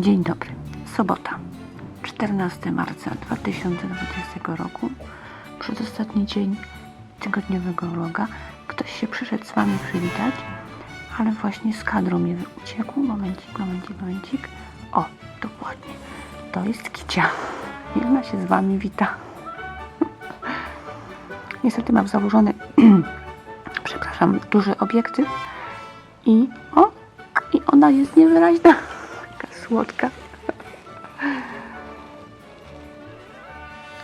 Dzień dobry. Sobota, 14 marca 2020 roku. Przedostatni dzień tygodniowego vloga. Ktoś się przyszedł z Wami przywitać, ale właśnie z kadru mi uciekł. Momencik, momencik, momencik. O, dokładnie. To jest Kicia. I ona się z Wami wita. Niestety mam założony, przepraszam, duży obiektyw i o, i ona jest niewyraźna. Słodka.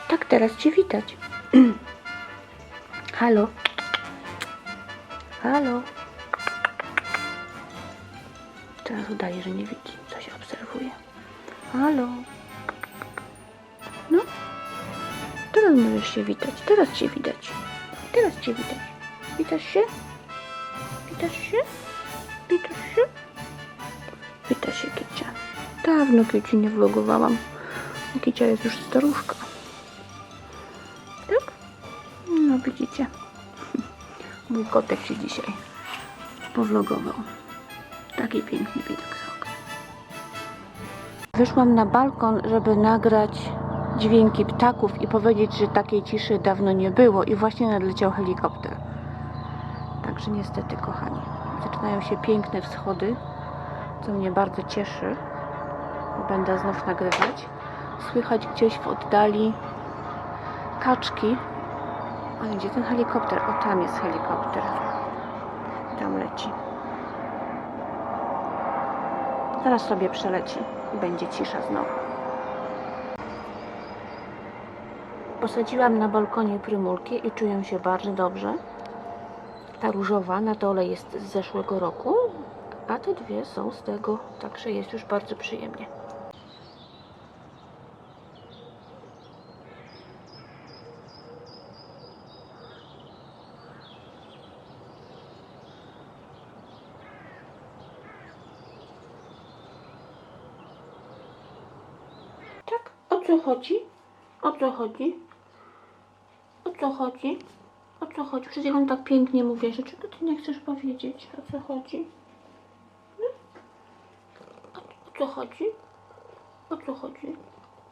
Tak, teraz Cię widać. Halo. Halo. Teraz udaje, że nie widzi. Coś obserwuje. Halo. No. Teraz możesz się witać. Teraz Cię widać. Teraz Cię widać. Witasz się? Witasz się? Witasz się? Wita się Kicia. Dawno Kici nie vlogowałam. Kicia jest już staruszka. Tak? No widzicie. Mój kotek się dzisiaj powlogował. Taki piękny widok z okna. Wyszłam na balkon, żeby nagrać dźwięki ptaków i powiedzieć, że takiej ciszy dawno nie było i właśnie nadleciał helikopter. Także niestety, kochani, zaczynają się piękne wschody, co mnie bardzo cieszy. Będę znów nagrywać. Słychać gdzieś w oddali kaczki. Ale gdzie ten helikopter? O, tam jest helikopter. Tam leci. Zaraz sobie przeleci i będzie cisza znowu. Posadziłam na balkonie prymulki i czuję się bardzo dobrze. Ta różowa na dole jest z zeszłego roku, a te dwie są z tego, także jest już bardzo przyjemnie. Tak? O co chodzi? O co chodzi? O co chodzi? O co chodzi? Przecież on tak pięknie mówi, że czego ty nie chcesz powiedzieć? O co chodzi? Hmm? O, o co chodzi? O co chodzi?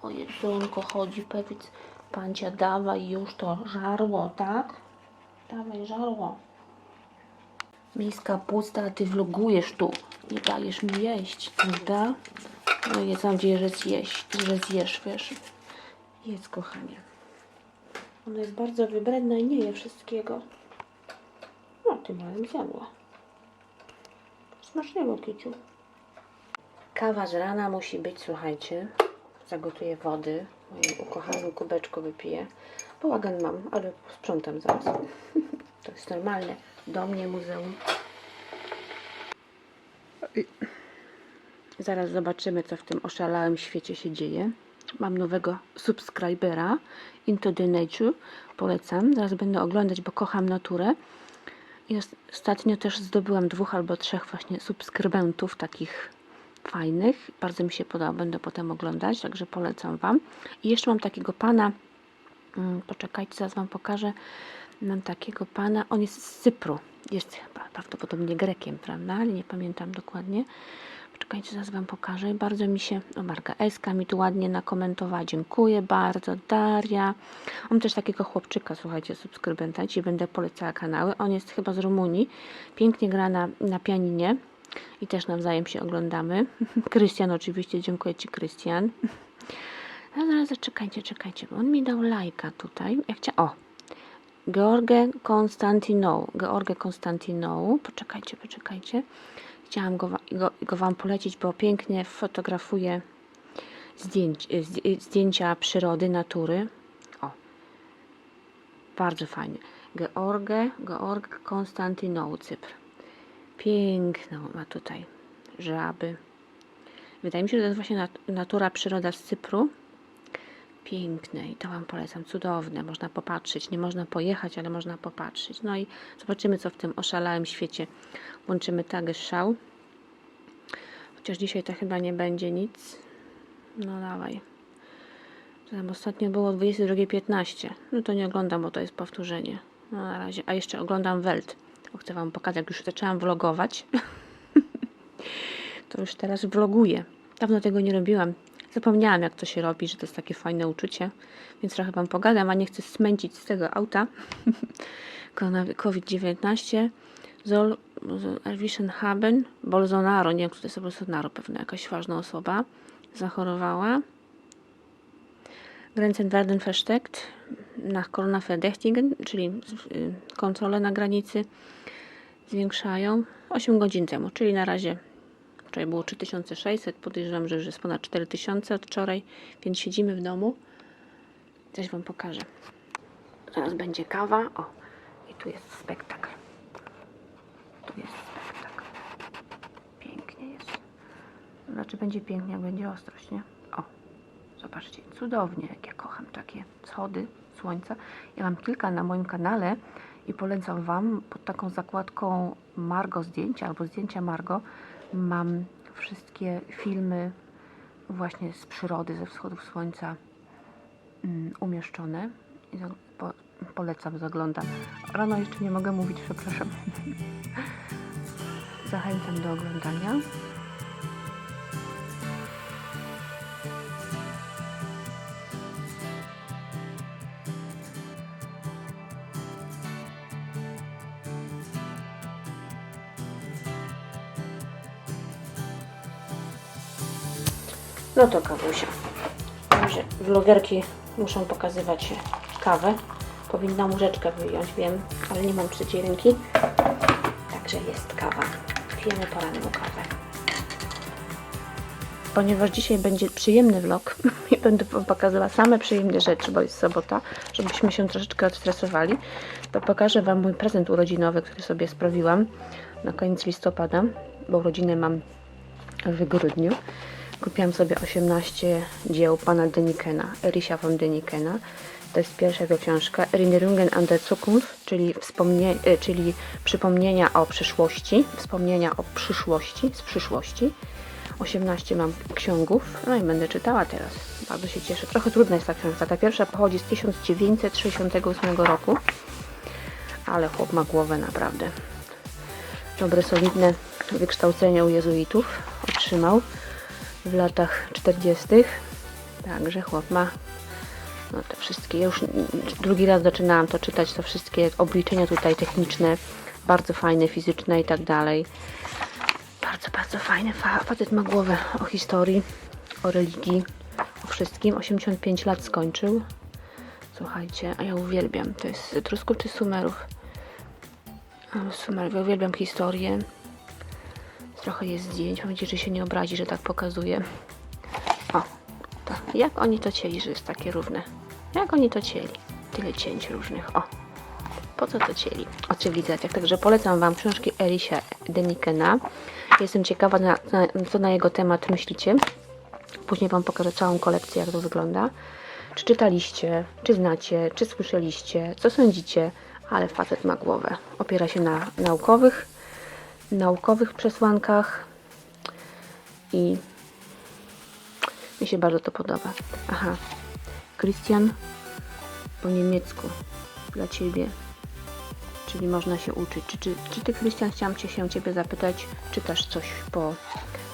O jedzonko chodzi, powiedz pancia, dawaj już to żarło, tak? Dawaj żarło. Miska pusta, a ty vlogujesz tu. Nie dajesz mi jeść, prawda? No jest mam nadzieję, że zjeść, że zjesz, wiesz. Jedz, kochanie. Ona jest bardzo wybredna i nie je wszystkiego. No, ty małym zjadła. Smacznego, kiciu. Kawa z rana musi być, słuchajcie. Zagotuję wody. W moim ukochanym kubeczku wypiję. Bałagan mam, ale sprzątam zaraz. To jest normalne. Do mnie muzeum. Zaraz zobaczymy, co w tym oszalałym świecie się dzieje. Mam nowego subskrybera Into the Nature. Polecam. Zaraz będę oglądać, bo kocham naturę. I os- ostatnio też zdobyłam dwóch albo trzech właśnie subskrybentów takich fajnych. Bardzo mi się podoba. Będę potem oglądać, także polecam Wam. I jeszcze mam takiego pana. mm, Poczekajcie, zaraz Wam pokażę. Mam takiego pana. On jest z Cypru. Jest prawdopodobnie Grekiem, prawda? Ale nie pamiętam dokładnie. Poczekajcie, zaraz Wam pokażę. Bardzo mi się, o Marga Eska mi tu ładnie nakomentowała. Dziękuję bardzo. Daria. Mam też takiego chłopczyka, słuchajcie, subskrybenta. Dzisiaj będę polecała kanały. On jest chyba z Rumunii. Pięknie gra na, na pianinie. I też nawzajem się oglądamy. Krystian oczywiście, dziękuję Ci Krystian. Zaraz, czekajcie, czekajcie, on mi dał lajka tutaj. Ja chcia... O! George Konstantinou. George Konstantinou. Poczekajcie, poczekajcie. Chciałam go, go, go Wam polecić, bo pięknie fotografuje zdjęć, e, zdj- zdjęcia przyrody, natury. O, bardzo fajnie. George, Georg Konstantinou, Cypr. Piękną ma tutaj żaby. Wydaje mi się, że to jest właśnie nat- natura, przyroda z Cypru. Piękne i to Wam polecam, cudowne. Można popatrzeć, nie można pojechać, ale można popatrzeć. No i zobaczymy, co w tym oszalałym świecie. Włączymy tagay szał. Chociaż dzisiaj to chyba nie będzie nic. No dawaj. Tam ostatnio było 22.15. No to nie oglądam, bo to jest powtórzenie. No na razie. A jeszcze oglądam Welt. Bo chcę Wam pokazać, jak już zaczęłam vlogować. to już teraz vloguję. Dawno tego nie robiłam. Zapomniałam, jak to się robi, że to jest takie fajne uczucie, więc trochę Wam pogadam, a nie chcę smęcić z tego auta. COVID-19. Zol Erwischen haben. Bolsonaro, nie wiem, kto to jest Bolsonaro, pewnie jakaś ważna osoba, zachorowała. Grenzen werden versteckt nach Corona Verdächtigen, czyli y, kontrole na granicy zwiększają 8 godzin temu, czyli na razie wczoraj było 3600, podejrzewam, że już jest ponad 4000 od wczoraj, więc siedzimy w domu. Coś Wam pokażę. Zaraz będzie kawa. O, i tu jest spektakl. Tu jest spektakl. Pięknie jest. Znaczy będzie pięknie, jak będzie ostrość, nie? O, zobaczcie, cudownie, jak ja kocham takie wschody słońca. Ja mam kilka na moim kanale i polecam Wam pod taką zakładką Margo zdjęcia albo zdjęcia Margo mam wszystkie filmy właśnie z przyrody, ze wschodów słońca mm, umieszczone i po, polecam, zaglądam. Rano jeszcze nie mogę mówić, przepraszam. Zachęcam do oglądania. No to kawusia. Wiem, vlogerki muszą pokazywać kawę. Powinna łyżeczkę wyjąć, wiem, ale nie mam trzeciej ręki. Także jest kawa. Pijemy poranną kawę. Ponieważ dzisiaj będzie przyjemny vlog i będę pokazywała same przyjemne rzeczy, bo jest sobota, żebyśmy się troszeczkę odstresowali, to pokażę Wam mój prezent urodzinowy, który sobie sprawiłam na koniec listopada, bo urodziny mam w grudniu. Kupiłam sobie 18 dzieł pana Denikena, Erisia von Denikena. To jest pierwsza jego książka, Erinnerungen an der Zukunft, czyli, wspomnie, e, czyli przypomnienia o przyszłości, wspomnienia o przyszłości, z przyszłości. 18 mam ksiągów, no i będę czytała teraz. Bardzo się cieszę. Trochę trudna jest ta książka. Ta pierwsza pochodzi z 1968 roku, ale chłop ma głowę naprawdę. Dobre, solidne wykształcenie u jezuitów otrzymał w latach 40. Także chłop ma no te wszystkie, ja już drugi raz zaczynałam to czytać, to wszystkie obliczenia tutaj techniczne, bardzo fajne, fizyczne i tak dalej. Bardzo, bardzo fajny fa facet ma głowę o historii, o religii, o wszystkim. 85 lat skończył. Słuchajcie, a ja uwielbiam. To jest z Etrusków czy Sumerów? Sumerów. Ja uwielbiam historię. Trochę jest zdjęć. Mam nadzieję, że się nie obrazi, że tak pokazuję. O, to. Jak oni to cięli, że jest takie równe? Jak oni to cięli? Tyle cięć różnych. O, po co to cięli? O cywilizacjach. Także polecam Wam książki Elisia Denikena. Jestem ciekawa, na, na, co na jego temat myślicie. Później Wam pokażę całą kolekcję, jak to wygląda. Czy czytaliście, czy znacie, czy słyszeliście, co sądzicie? Ale facet ma głowę. Opiera się na naukowych, naukowych przesłankach i mi się bardzo to podoba. Aha, Christian po niemiecku dla Ciebie, czyli można się uczyć. Czy, czy, czy Ty, Christian, chciałam cię, się Ciebie zapytać, czytasz coś po,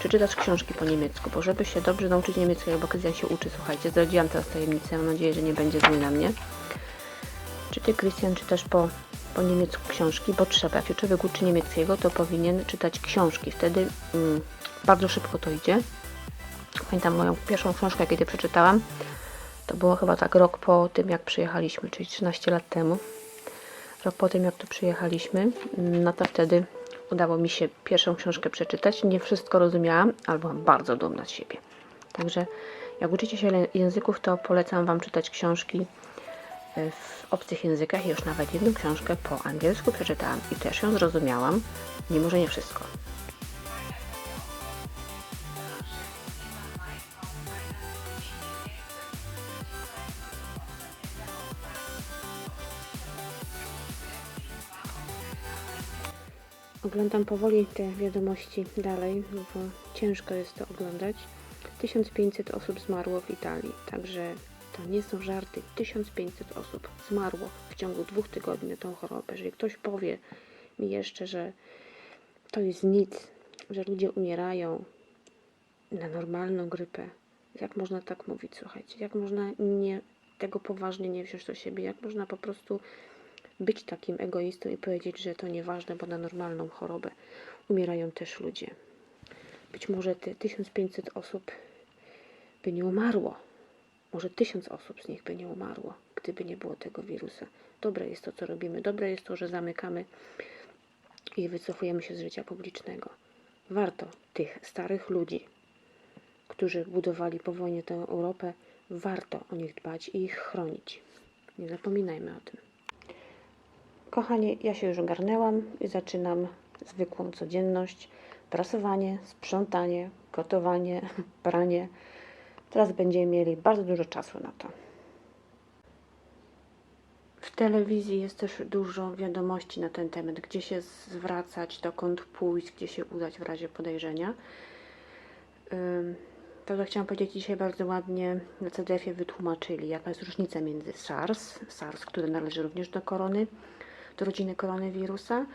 czy czytasz książki po niemiecku, bo żeby się dobrze nauczyć niemieckiego, bo Christian się uczy, słuchajcie, zdradziłam teraz tajemnicę, mam nadzieję, że nie będzie zły na mnie. Czy Ty, Christian, czytasz po, po niemiecku książki? Bo trzeba. Jak się człowiek uczy niemieckiego, to powinien czytać książki. Wtedy mm, bardzo szybko to idzie. Pamiętam moją pierwszą książkę, kiedy przeczytałam. To było chyba tak rok po tym, jak przyjechaliśmy, czyli 13 lat temu. Rok po tym, jak tu przyjechaliśmy, no to wtedy udało mi się pierwszą książkę przeczytać. Nie wszystko rozumiałam, ale byłam bardzo dumna z siebie. Także jak uczycie się języków, to polecam Wam czytać książki w obcych językach. Już nawet jedną książkę po angielsku przeczytałam i też ją zrozumiałam, mimo że nie wszystko. Oglądam powoli te wiadomości dalej, bo ciężko jest to oglądać. 1500 osób zmarło w Italii, także to nie są żarty. 1500 osób zmarło w ciągu dwóch tygodni na tą chorobę. Jeżeli ktoś powie mi jeszcze, że to jest nic, że ludzie umierają, na normalną grypę. Jak można tak mówić, słuchajcie? Jak można nie, tego poważnie nie wziąć do siebie? Jak można po prostu być takim egoistą i powiedzieć, że to nieważne, bo na normalną chorobę umierają też ludzie. Być może te 1500 osób by nie umarło. Może 1000 osób z nich by nie umarło, gdyby nie było tego wirusa. Dobre jest to, co robimy. Dobre jest to, że zamykamy i wycofujemy się z życia publicznego. Warto tych starych ludzi, którzy budowali po wojnie tę Europę, warto o nich dbać i ich chronić. Nie zapominajmy o tym. Kochani, ja się już ogarnęłam i zaczynam zwykłą codzienność. Prasowanie, sprzątanie, gotowanie, pranie. Teraz będziemy mieli bardzo dużo czasu na to. W telewizji jest też dużo wiadomości na ten temat, gdzie się zwracać, dokąd pójść, gdzie się udać w razie podejrzenia. To, co chciałam powiedzieć dzisiaj bardzo ładnie na CDF-ie wytłumaczyli, jaka jest różnica między SARS, SARS, który należy również do korony, do rodziny koronawirusa,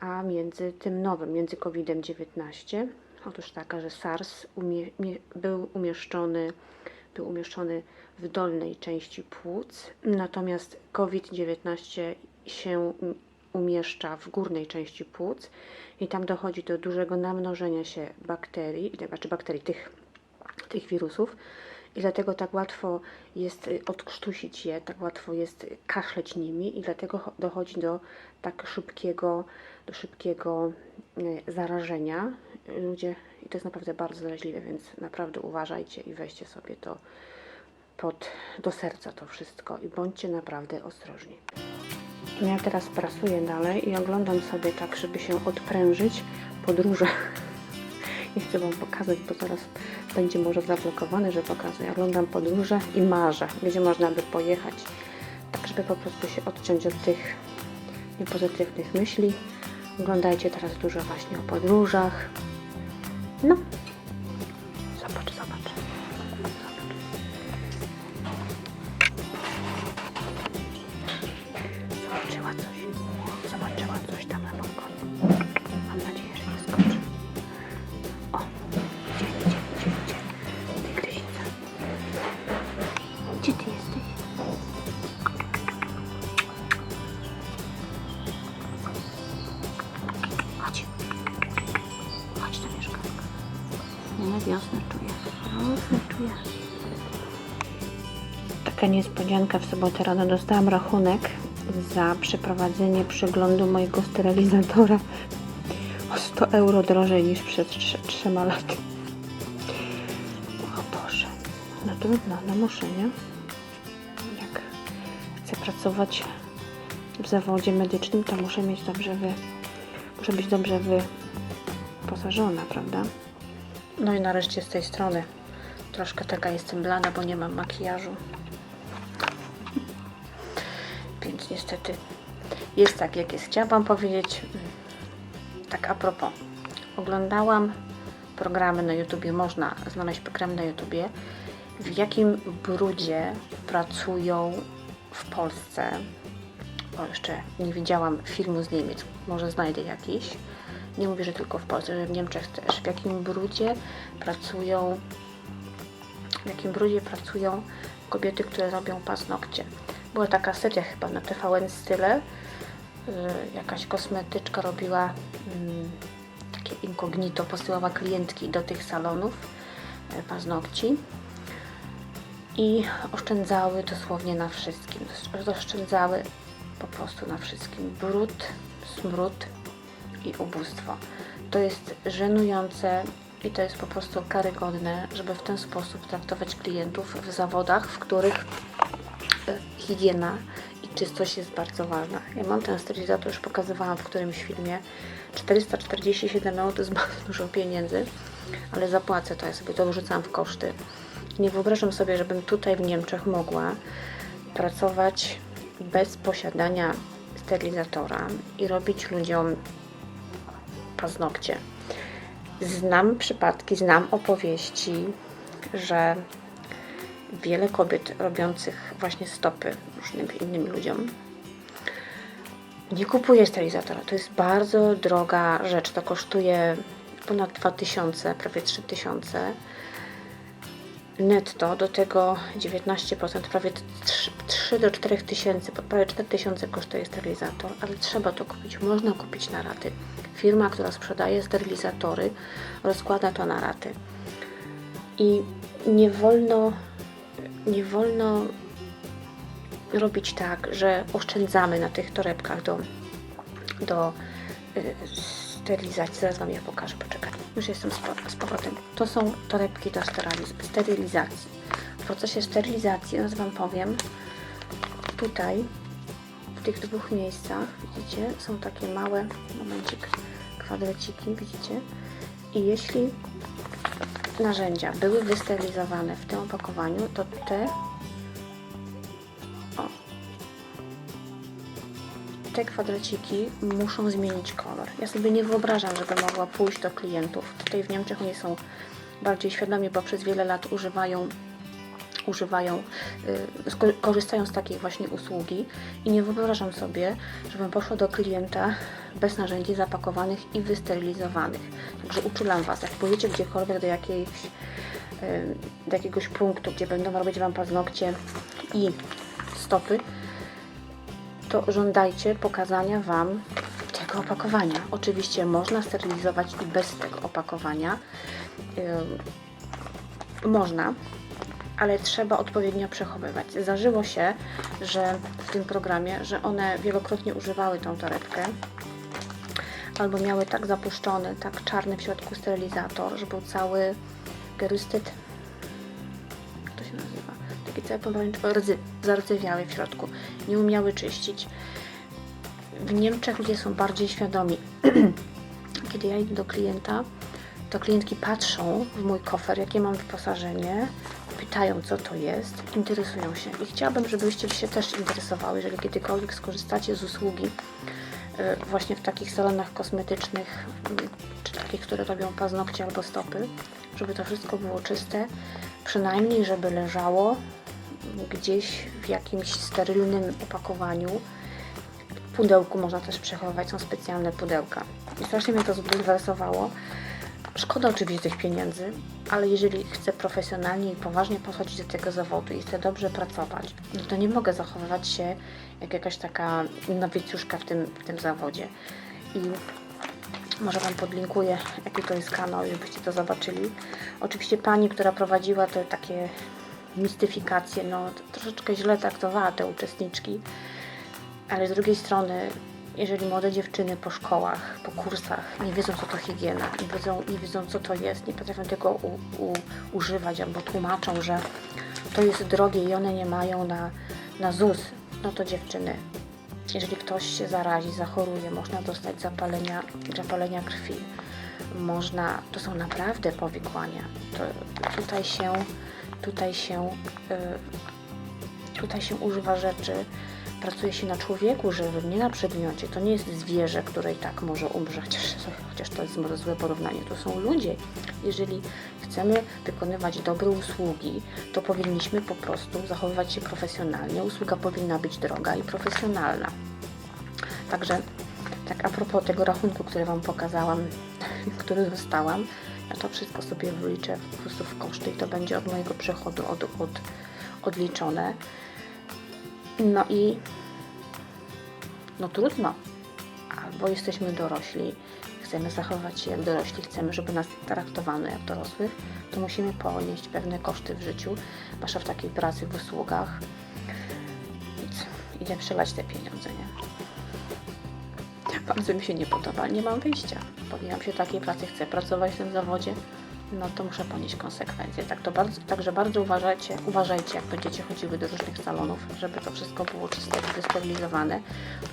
a między tym nowym, między COVID-19. Otóż taka, że SARS umie, mie, był umieszczony był umieszczony w dolnej części płuc, natomiast COVID-19 się umieszcza w górnej części płuc i tam dochodzi do dużego namnożenia się bakterii, znaczy bakterii tych, tych wirusów i dlatego tak łatwo jest y, odkrztusić je, tak łatwo jest kaszleć nimi i dlatego cho- dochodzi do tak szybkiego, do szybkiego y, zarażenia. Ludzie, i to jest naprawdę bardzo zaraźliwe, więc naprawdę uważajcie i weźcie sobie to pod, do serca to wszystko i bądźcie naprawdę ostrożni. Ja teraz prasuję dalej i oglądam sobie tak, żeby się odprężyć podróże. Nie chcę Wam pokazać, bo zaraz będzie może zablokowane, że pokazuję. Oglądam podróże i marzę, gdzie można by pojechać. Tak, żeby po prostu się odciąć od tych niepozytywnych myśli. Oglądajcie teraz dużo właśnie o podróżach. No. Niespodzianka w sobotę rano dostałam rachunek za przeprowadzenie przeglądu mojego sterylizatora o 100 euro drożej niż przed trze- trzema laty. O Boże, no trudno, no muszę, nie? Jak chcę pracować w zawodzie medycznym, to muszę mieć dobrze wy... muszę być dobrze wyposażona, prawda? No i nareszcie z tej strony troszkę taka jestem blada, bo nie mam makijażu. Niestety jest tak, jak jest. Chciałam powiedzieć, mm, tak a propos. Oglądałam programy na YouTubie, można znaleźć program na YouTubie, w jakim brudzie pracują w Polsce. O, jeszcze nie widziałam filmu z Niemiec, może znajdę jakiś. Nie mówię, że tylko w Polsce, że w Niemczech też. W jakim brudzie pracują w jakim brudzie pracują kobiety, które robią paznokcie. Była taka seria chyba na TVN Style. Jakaś kosmetyczka robiła mm, takie incognito, posyłała klientki do tych salonów yy, paznokci i oszczędzały dosłownie na wszystkim. Oszczędzały po prostu na wszystkim. Brud, smród i ubóstwo. To jest żenujące i to jest po prostu karygodne, żeby w ten sposób traktować klientów w zawodach, w których e, higiena i czystość jest bardzo ważna. Ja mam ten stylizator, już pokazywałam w którymś filmie. 447 euro to jest bardzo dużo pieniędzy, ale zapłacę to, ja sobie to wrzucam w koszty. Nie wyobrażam sobie, żebym tutaj w Niemczech mogła pracować bez posiadania sterylizatora i robić ludziom paznokcie. Znam przypadki, znam opowieści, że wiele kobiet robiących właśnie stopy różnym innym ludziom nie kupuje sterylizatora. To jest bardzo droga rzecz. To kosztuje ponad 2000, prawie 3000 netto, do tego 19%, prawie 3, 3 do 4 tysięcy, prawie 4 tysiące kosztuje sterylizator, ale trzeba to kupić, można kupić na raty. Firma, która sprzedaje sterylizatory, rozkłada to na raty. I nie wolno, nie wolno robić tak, że oszczędzamy na tych torebkach do, do y, sterylizacji. Zaraz Wam je pokażę, poczekaj. Już jestem z, po- z powrotem. To są torebki do steryliz- sterylizacji. W procesie sterylizacji, teraz Wam powiem, tutaj w tych dwóch miejscach, widzicie, są takie małe, momencik, kwadreciki, widzicie? I jeśli narzędzia były wysterylizowane w tym opakowaniu, to te o, te kwadraciki muszą zmienić kolor. Ja sobie nie wyobrażam, żeby mogła pójść do klientów. Tutaj w Niemczech oni są bardziej świadomi, bo przez wiele lat używają używają, y, korzystają z takiej właśnie usługi i nie wyobrażam sobie, żebym poszła do klienta bez narzędzi zapakowanych i wysterylizowanych. Także uczulam Was, jak pójdziecie gdziekolwiek do jakiejś y, do jakiegoś punktu, gdzie będą robić Wam paznokcie i stopy, to żądajcie pokazania Wam tego opakowania. Oczywiście można sterylizować i bez tego opakowania. Ym, Można, ale trzeba odpowiednio przechowywać. Zdarzyło się, że w tym programie, że one wielokrotnie używały tą torebkę albo miały tak zapuszczony, tak czarny w środku sterylizator, że był cały gerystyt jak to się nazywa? Taki cały pomarańczowy, rdzy, zardzewiały w środku. Nie umiały czyścić. W Niemczech ludzie są bardziej świadomi. Kiedy ja idę do klienta, to klientki patrzą w mój kofer, jakie mam wyposażenie, pytają, co to jest, interesują się. I chciałabym, żebyście się też interesowały, jeżeli kiedykolwiek skorzystacie z usługi y, właśnie w takich salonach kosmetycznych, y, czy takich, które robią paznokcie albo stopy, żeby to wszystko było czyste, przynajmniej żeby leżało gdzieś w jakimś sterylnym opakowaniu. W pudełku można też przechowywać, są specjalne pudełka. I strasznie mnie to zbulwersowało. Szkoda oczywiście tych pieniędzy, ale jeżeli chcę profesjonalnie i poważnie podchodzić do tego zawodu i chcę dobrze pracować, no to nie mogę zachowywać się jak jakaś taka nowicjuszka w tym, w tym zawodzie. I może Wam podlinkuję, jaki to jest kanał, żebyście to zobaczyli. Oczywiście pani, która prowadziła te takie mistyfikacje, no troszeczkę źle traktowała te uczestniczki, ale z drugiej strony, jeżeli młode dziewczyny po szkołach, po kursach nie wiedzą, co to higiena, nie wiedzą, nie wiedzą co to jest, nie potrafią tego u, u, używać albo tłumaczą, że to jest drogie i one nie mają na, na ZUS, no to dziewczyny, jeżeli ktoś się zarazi, zachoruje, można dostać zapalenia, zapalenia krwi. Można, to są naprawdę powikłania. To, tutaj się, tutaj się, y, tutaj się używa rzeczy, pracuje się na człowieku żywym, nie na przedmiocie. To nie jest zwierzę, które i tak może umrzeć, chociaż, to jest może złe porównanie. To są ludzie. Jeżeli chcemy wykonywać dobre usługi, to powinniśmy po prostu zachowywać się profesjonalnie. Usługa powinna być droga i profesjonalna. Także tak a propos tego rachunku, który Wam pokazałam, który dostałam, ja to wszystko sobie wyliczę po prostu w koszty i to będzie od mojego przychodu od, od, odliczone. No i no trudno. Albo jesteśmy dorośli, chcemy zachowywać się jak dorośli, chcemy, żeby nas traktowano jak dorosłych, to musimy ponieść pewne koszty w życiu, zwłaszcza w takiej pracy, w usługach. Więc idę przelać te pieniądze, nie? Bardzo mi się nie podoba, nie mam wyjścia. Podjęłam się takiej pracy, chcę pracować w tym zawodzie, no to muszę ponieść konsekwencje. Tak to bardzo, także bardzo uważajcie, uważajcie, jak będziecie chodziły do różnych salonów, żeby to wszystko było czyste i wysterylizowane.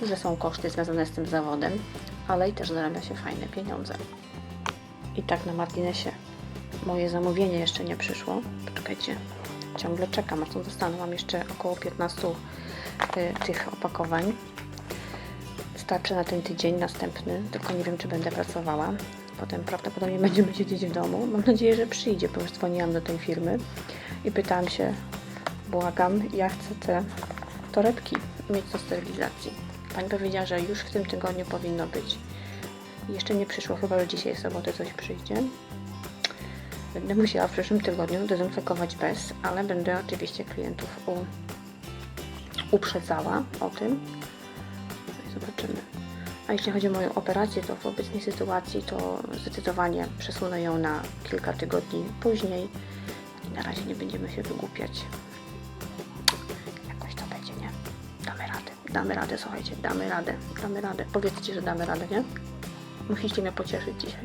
Duże są koszty związane z tym zawodem, ale i też zarabia się fajne pieniądze. I tak na marginesie, moje zamówienie jeszcze nie przyszło. Poczekajcie, ciągle czekam, aż to dostanę. Mam jeszcze około 15 y, tych opakowań starczy na ten tydzień następny, tylko nie wiem, czy będę pracowała. Potem prawdopodobnie będziemy siedzieć w domu. Mam nadzieję, że przyjdzie, bo już dzwoniłam do tej firmy i pytałam się, błagam, ja chcę te torebki mieć do sterylizacji. Pani powiedziała, że już w tym tygodniu powinno być. Jeszcze nie przyszło, chyba że dzisiaj w sobotę coś przyjdzie. Będę musiała w przyszłym tygodniu dezynfekować bez, ale będę oczywiście klientów u, uprzedzała o tym. No zobaczymy. A jeśli chodzi o moją operację, to w obecnej sytuacji to zdecydowanie przesunę ją na kilka tygodni później i na razie nie będziemy się wygłupiać. Jakoś to będzie, nie? Damy radę, damy radę, słuchajcie, damy radę, damy radę. Powiedzcie, że damy radę, nie? Musicie mnie pocieszyć dzisiaj.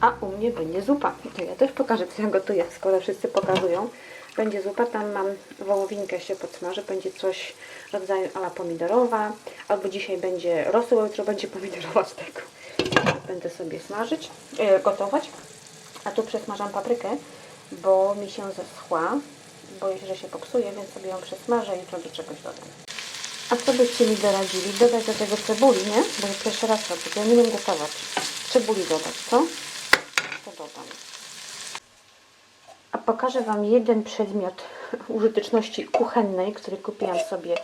A u mnie będzie zupa. To ja też pokażę, co ja gotuję, skoro wszyscy pokazują. Będzie zupa, tam mam wołowinkę się podsmażę, będzie coś rodzaju ala pomidorowa, albo dzisiaj będzie rosół, a jutro będzie pomidorowa z tego. Będę sobie smażyć, e, gotować. A tu przesmażam paprykę, bo mi się zeschła. Boję się, że się popsuje, więc sobie ją przesmażę i jutro do czegoś dodam. A co byście mi doradzili? Dodać do tego cebuli, nie? Bo pierwszy raz robię, ja nie wiem gotować. Cebuli dodać, co? To dodam. Pokażę Wam jeden przedmiot użyteczności kuchennej, który kupiłam sobie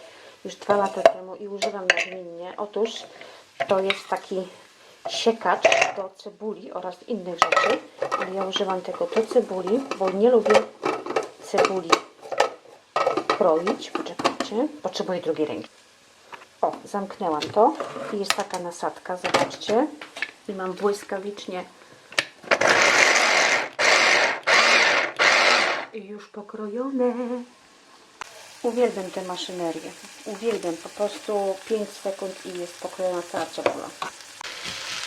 już dwa lata temu i używam nagminnie. Otóż to jest taki siekacz do cebuli oraz innych rzeczy. Ale ja używam tego do cebuli, bo nie lubię cebuli kroić. Poczekajcie, potrzebuję drugiej ręki. O, zamknęłam to i jest taka nasadka, zobaczcie. I mam błyskawicznie i już pokrojone. Uwielbiam tę maszynerię. Uwielbiam. Po prostu 5 sekund i jest pokrojona cała cebula.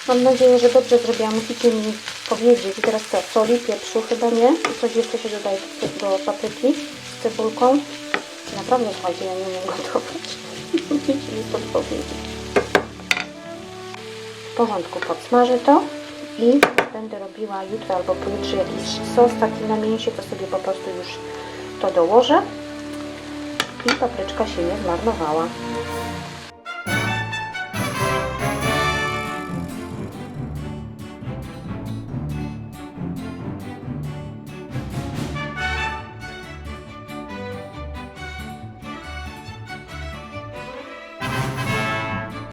Mam nadzieję, że dobrze zrobiłam. Musicie mi powiedzieć. I teraz co? Soli, pieprzu chyba nie? I coś jeszcze się dodaje do do papryki z cebulką. Naprawdę, słuchajcie, ja nie umiem gotować. Musicie mi podpowiedzieć. W porządku, podsmażę to i będę robiła jutro albo pojutrze jakiś sos taki na mięsie, to sobie po prostu już to dołożę i papryczka się nie zmarnowała.